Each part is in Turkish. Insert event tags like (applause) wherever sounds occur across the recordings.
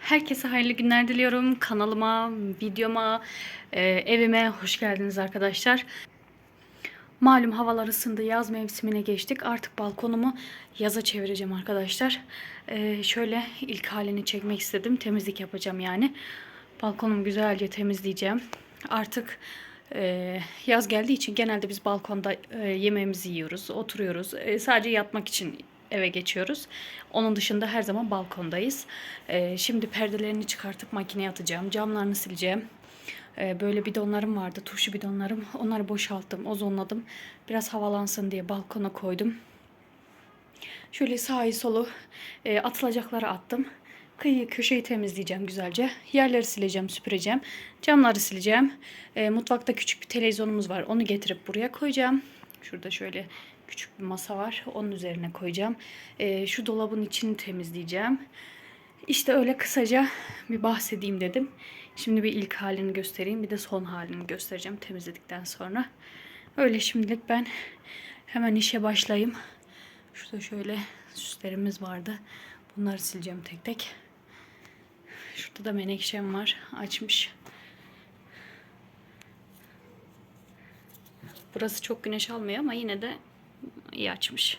Herkese hayırlı günler diliyorum. Kanalıma, videoma, e, evime hoş geldiniz arkadaşlar. Malum havalar ısındı. Yaz mevsimine geçtik. Artık balkonumu yaza çevireceğim arkadaşlar. E, şöyle ilk halini çekmek istedim. Temizlik yapacağım yani. Balkonumu güzelce temizleyeceğim. Artık e, yaz geldiği için genelde biz balkonda e, yemeğimizi yiyoruz, oturuyoruz. Sadece yatmak için eve geçiyoruz. Onun dışında her zaman balkondayız. E, şimdi perdelerini çıkartıp makineye atacağım. Camlarını sileceğim. E, böyle bidonlarım vardı, turşu bidonlarım. (laughs) Onları boşalttım, ozonladım. Biraz havalansın diye balkona koydum. Şöyle sağı solu e, atılacakları attım. Kıyı köşeyi temizleyeceğim güzelce. Yerleri sileceğim, süpüreceğim. Camları sileceğim. E, mutfakta küçük bir televizyonumuz var. Onu getirip buraya koyacağım. Şurada şöyle küçük bir masa var. Onun üzerine koyacağım. E, şu dolabın içini temizleyeceğim. İşte öyle kısaca bir bahsedeyim dedim. Şimdi bir ilk halini göstereyim. Bir de son halini göstereceğim temizledikten sonra. Öyle şimdilik ben hemen işe başlayayım. Şurada şöyle süslerimiz vardı. Bunları sileceğim tek tek. Şurada da menekşem var. Açmış. Burası çok güneş almıyor ama yine de iyi açmış.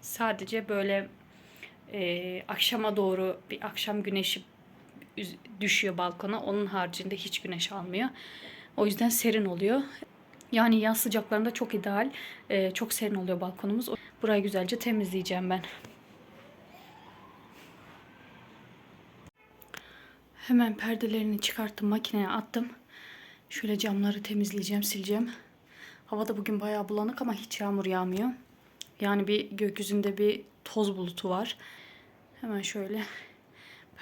Sadece böyle e, akşama doğru bir akşam güneşi düşüyor balkona. Onun haricinde hiç güneş almıyor. O yüzden serin oluyor. Yani yaz sıcaklarında çok ideal. E, çok serin oluyor balkonumuz. Burayı güzelce temizleyeceğim ben. Hemen perdelerini çıkarttım, makineye attım. Şöyle camları temizleyeceğim, sileceğim. Hava da bugün bayağı bulanık ama hiç yağmur yağmıyor. Yani bir gökyüzünde bir toz bulutu var. Hemen şöyle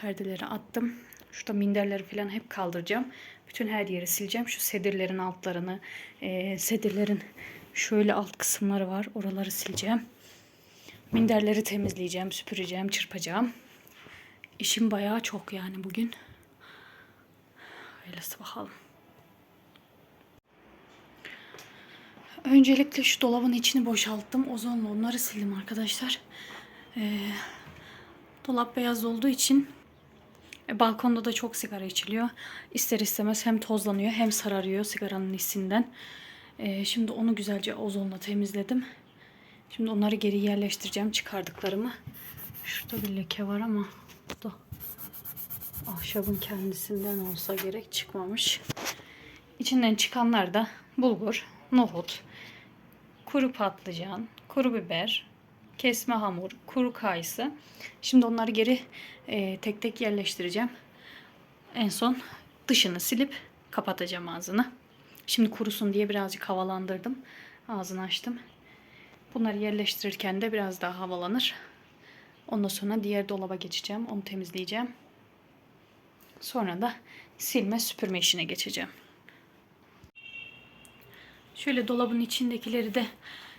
perdeleri attım. Şurada minderleri falan hep kaldıracağım. Bütün her yeri sileceğim. Şu sedirlerin altlarını, eee, sedirlerin şöyle alt kısımları var. Oraları sileceğim. Minderleri temizleyeceğim, süpüreceğim, çırpacağım. İşim bayağı çok yani bugün. Öylesi bakalım. Öncelikle şu dolabın içini boşalttım. Ozonla onları sildim arkadaşlar. Ee, dolap beyaz olduğu için e, balkonda da çok sigara içiliyor. İster istemez hem tozlanıyor hem sararıyor sigaranın hissinden. Ee, şimdi onu güzelce ozonla temizledim. Şimdi onları geri yerleştireceğim çıkardıklarımı. Şurada bir leke var ama da ahşabın kendisinden olsa gerek çıkmamış. İçinden çıkanlar da bulgur, nohut, kuru patlıcan, kuru biber, kesme hamur, kuru kayısı. Şimdi onları geri e, tek tek yerleştireceğim. En son dışını silip kapatacağım ağzını. Şimdi kurusun diye birazcık havalandırdım. Ağzını açtım. Bunları yerleştirirken de biraz daha havalanır. Ondan sonra diğer dolaba geçeceğim. Onu temizleyeceğim. Sonra da silme süpürme işine geçeceğim. Şöyle dolabın içindekileri de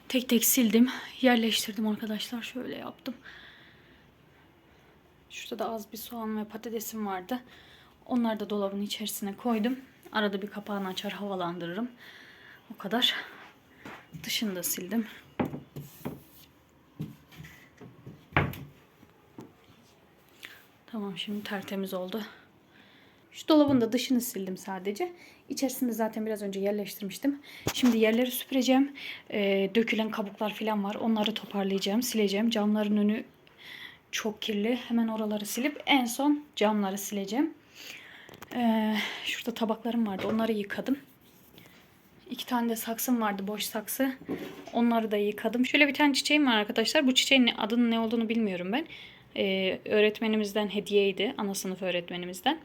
tek tek sildim. Yerleştirdim arkadaşlar. Şöyle yaptım. Şurada da az bir soğan ve patatesim vardı. Onları da dolabın içerisine koydum. Arada bir kapağını açar havalandırırım. O kadar. Dışını da sildim. Tamam şimdi tertemiz oldu. Şu dolabın da dışını sildim sadece. İçerisinde zaten biraz önce yerleştirmiştim. Şimdi yerleri süpüreceğim. Ee, dökülen kabuklar falan var. Onları toparlayacağım, sileceğim. Camların önü çok kirli. Hemen oraları silip en son camları sileceğim. Ee, şurada tabaklarım vardı. Onları yıkadım. İki tane de saksım vardı. Boş saksı. Onları da yıkadım. Şöyle bir tane çiçeğim var arkadaşlar. Bu çiçeğin adının ne olduğunu bilmiyorum ben. Ee, öğretmenimizden hediyeydi. Ana sınıf öğretmenimizden.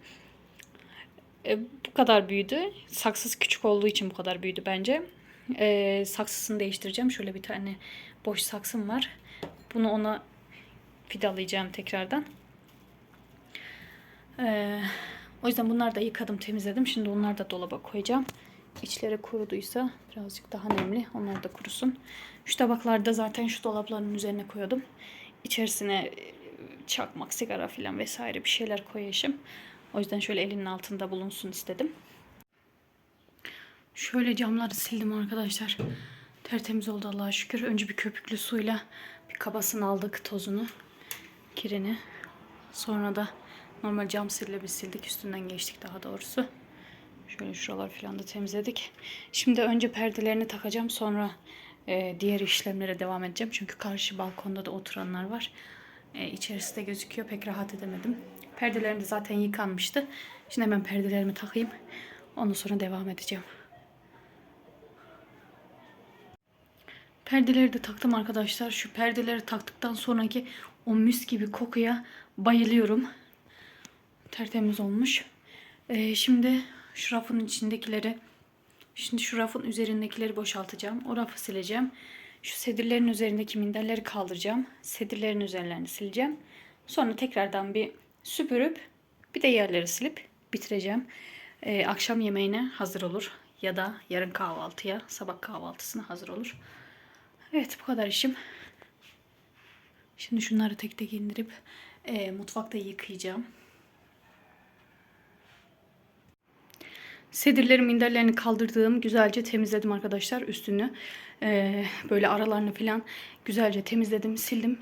E, bu kadar büyüdü. Saksısı küçük olduğu için bu kadar büyüdü bence. E, saksısını değiştireceğim. Şöyle bir tane boş saksım var. Bunu ona fidalayacağım tekrardan. E, o yüzden bunları da yıkadım, temizledim. Şimdi onları da dolaba koyacağım. İçleri kuruduysa birazcık daha nemli. Onlar da kurusun. Şu tabakları da zaten şu dolapların üzerine koyuyordum. İçerisine e, çakmak, sigara falan vesaire bir şeyler koyayım. O yüzden şöyle elinin altında bulunsun istedim. Şöyle camları sildim arkadaşlar. Tertemiz oldu Allah'a şükür. Önce bir köpüklü suyla bir kabasını aldık tozunu, kirini. Sonra da normal cam sille bir sildik. Üstünden geçtik daha doğrusu. Şöyle şuralar falan da temizledik. Şimdi önce perdelerini takacağım. Sonra e, diğer işlemlere devam edeceğim. Çünkü karşı balkonda da oturanlar var. E, içerisi de gözüküyor. Pek rahat edemedim. Perdelerim de zaten yıkanmıştı. Şimdi hemen perdelerimi takayım. Ondan sonra devam edeceğim. Perdeleri de taktım arkadaşlar. Şu perdeleri taktıktan sonraki o mis gibi kokuya bayılıyorum. Tertemiz olmuş. Ee, şimdi şu rafın içindekileri şimdi şu rafın üzerindekileri boşaltacağım. O rafı sileceğim. Şu sedirlerin üzerindeki minderleri kaldıracağım. Sedirlerin üzerlerini sileceğim. Sonra tekrardan bir süpürüp bir de yerleri silip bitireceğim. Ee, akşam yemeğine hazır olur. Ya da yarın kahvaltıya, sabah kahvaltısına hazır olur. Evet bu kadar işim. Şimdi şunları tek tek indirip e, mutfakta yıkayacağım. Sedirlerin minderlerini kaldırdığım güzelce temizledim arkadaşlar üstünü. E, böyle aralarını falan güzelce temizledim, sildim.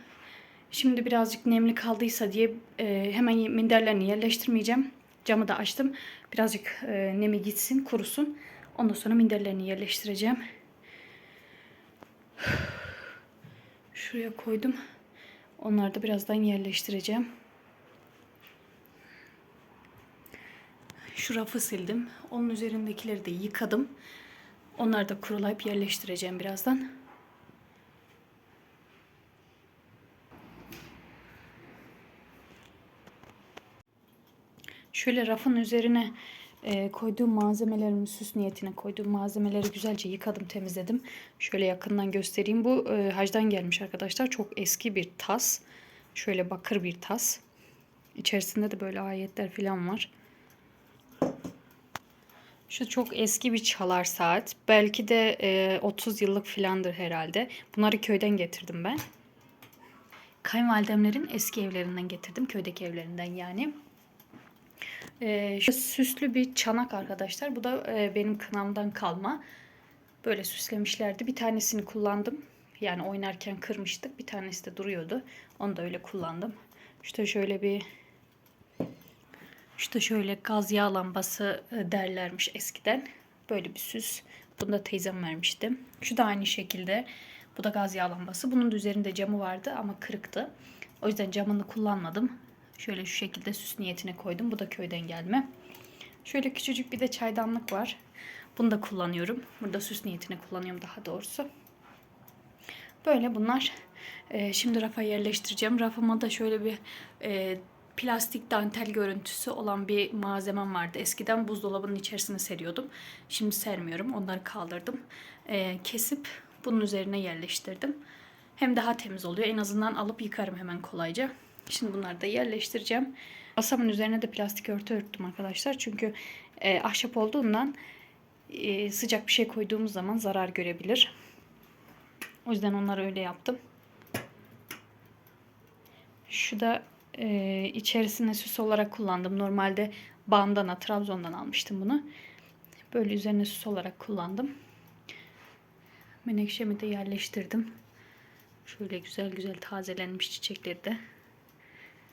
Şimdi birazcık nemli kaldıysa diye e, hemen minderlerini yerleştirmeyeceğim. Camı da açtım. Birazcık e, nemi gitsin, kurusun. Ondan sonra minderlerini yerleştireceğim. Şuraya koydum. Onları da birazdan yerleştireceğim. Şu rafı sildim. Onun üzerindekileri de yıkadım. Onları da kurulayıp yerleştireceğim birazdan. Şöyle rafın üzerine e, koyduğum malzemelerimi süs niyetine koyduğum malzemeleri güzelce yıkadım temizledim. Şöyle yakından göstereyim. Bu e, hacdan gelmiş arkadaşlar. Çok eski bir tas. Şöyle bakır bir tas. İçerisinde de böyle ayetler falan var. Şu çok eski bir çalar saat. Belki de e, 30 yıllık filandır herhalde. Bunları köyden getirdim ben. Kayınvalidemlerin eski evlerinden getirdim. Köydeki evlerinden yani. Ee, şu süslü bir çanak arkadaşlar. Bu da e, benim kınamdan kalma. Böyle süslemişlerdi. Bir tanesini kullandım. Yani oynarken kırmıştık. Bir tanesi de duruyordu. Onu da öyle kullandım. İşte şöyle bir işte şöyle gaz yağ lambası e, derlermiş eskiden. Böyle bir süs. Bunu da teyzem vermişti. Şu da aynı şekilde. Bu da gaz yağ lambası. Bunun da üzerinde camı vardı ama kırıktı. O yüzden camını kullanmadım. Şöyle şu şekilde süs niyetine koydum. Bu da köyden gelme. Şöyle küçücük bir de çaydanlık var. Bunu da kullanıyorum. Burada süs niyetine kullanıyorum daha doğrusu. Böyle bunlar. Ee, şimdi rafa yerleştireceğim. Rafıma da şöyle bir e, plastik dantel görüntüsü olan bir malzemem vardı. Eskiden buzdolabının içerisine seriyordum. Şimdi sermiyorum. Onları kaldırdım. Ee, kesip bunun üzerine yerleştirdim. Hem daha temiz oluyor. En azından alıp yıkarım hemen kolayca. Şimdi bunları da yerleştireceğim. Masamın üzerine de plastik örtü örttüm arkadaşlar. Çünkü e, ahşap olduğundan e, sıcak bir şey koyduğumuz zaman zarar görebilir. O yüzden onları öyle yaptım. Şu da e, içerisine süs olarak kullandım. Normalde bandana, Trabzon'dan almıştım bunu. Böyle üzerine süs olarak kullandım. Menekşemi de yerleştirdim. Şöyle güzel güzel tazelenmiş çiçekleri de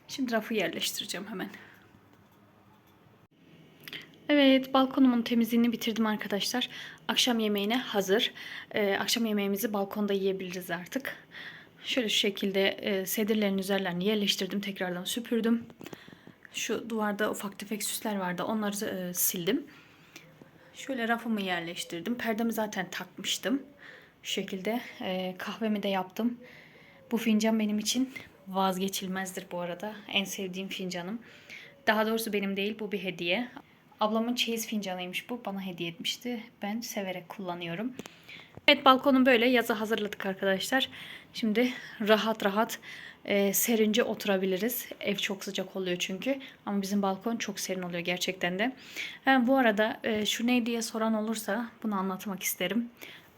Şimdi rafı yerleştireceğim hemen. Evet balkonumun temizliğini bitirdim arkadaşlar. Akşam yemeğine hazır. Ee, akşam yemeğimizi balkonda yiyebiliriz artık. Şöyle şu şekilde e, sedirlerin üzerlerini yerleştirdim. Tekrardan süpürdüm. Şu duvarda ufak tefek süsler vardı. Onları e, sildim. Şöyle rafımı yerleştirdim. Perdemi zaten takmıştım. Şu şekilde e, kahvemi de yaptım. Bu fincan benim için vazgeçilmezdir bu arada. En sevdiğim fincanım. Daha doğrusu benim değil bu bir hediye. Ablamın çeyiz fincanıymış bu. Bana hediye etmişti. Ben severek kullanıyorum. Evet balkonum böyle. Yazı hazırladık arkadaşlar. Şimdi rahat rahat e, serince oturabiliriz. Ev çok sıcak oluyor çünkü. Ama bizim balkon çok serin oluyor gerçekten de. Ha, bu arada e, şu ne diye soran olursa bunu anlatmak isterim.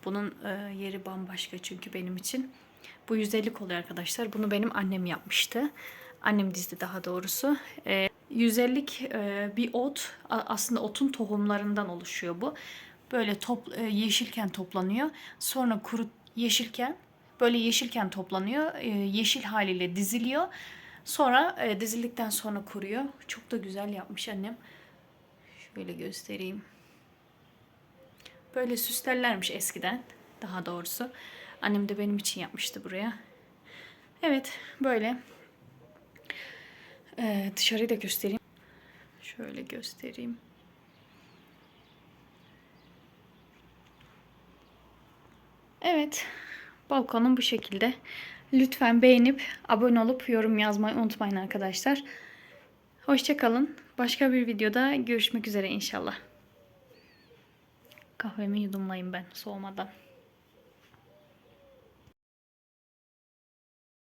Bunun e, yeri bambaşka çünkü benim için. Bu 150 oluyor arkadaşlar. Bunu benim annem yapmıştı. Annem dizdi daha doğrusu. E, 150'lik e, bir ot aslında otun tohumlarından oluşuyor bu. Böyle top, e, yeşilken toplanıyor. Sonra kuru yeşilken böyle yeşilken toplanıyor. E, yeşil haliyle diziliyor. Sonra e, dizildikten sonra kuruyor. Çok da güzel yapmış annem. Şöyle göstereyim. Böyle süslerlermiş eskiden. Daha doğrusu. Annem de benim için yapmıştı buraya. Evet böyle. Ee, dışarıyı da göstereyim. Şöyle göstereyim. Evet. Balkonum bu şekilde. Lütfen beğenip abone olup yorum yazmayı unutmayın arkadaşlar. Hoşçakalın. Başka bir videoda görüşmek üzere inşallah. Kahvemi yudumlayayım ben soğumadan.